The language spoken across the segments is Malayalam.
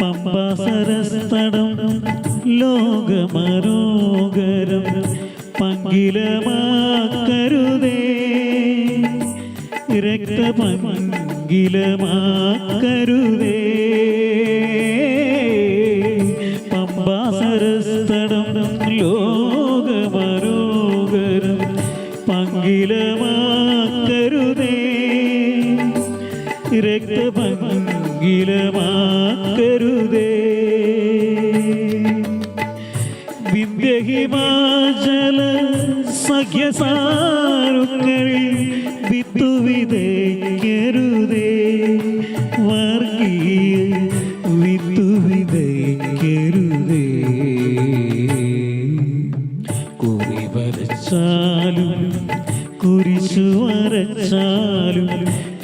പമ്പാസരസ്തടം ലോകമനോകരം പങ്കിലമാക്കരുതേ. രക്തപങ്കിലമാക്കരുതേ. പമ്പാസരസ്തടം ലോകമനോകരം പങ്കിലമാക്കരുതേ. രക്തപങ്കിലമാക്കരുതേ വിദ്യഹിമാചല സഖ്യസാരുങ്ങളിൽ വിത്തുവിതയ്ക്കരുതേ വർഗീയ വിത്തു വിതയ്ക്കരുതേ. കുറി വരച്ചാലും കുരിശു വരച്ചാലും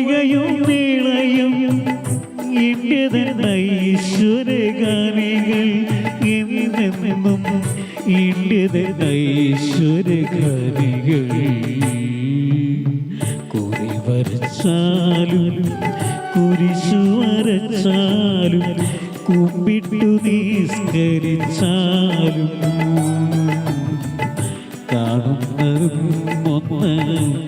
വൈകയും ഐശ്വര്യഗാനികൾ എന്നെന്നും ഇന്ത്യതൻ ഐശ്വര്യഗാനികൾ കുറി വരച്ചാലും കുരിശു വരച്ചാലും കുമ്പിട്ടു നിസ്കരിച്ചാലും കാണുന്നതും ഒന്ന്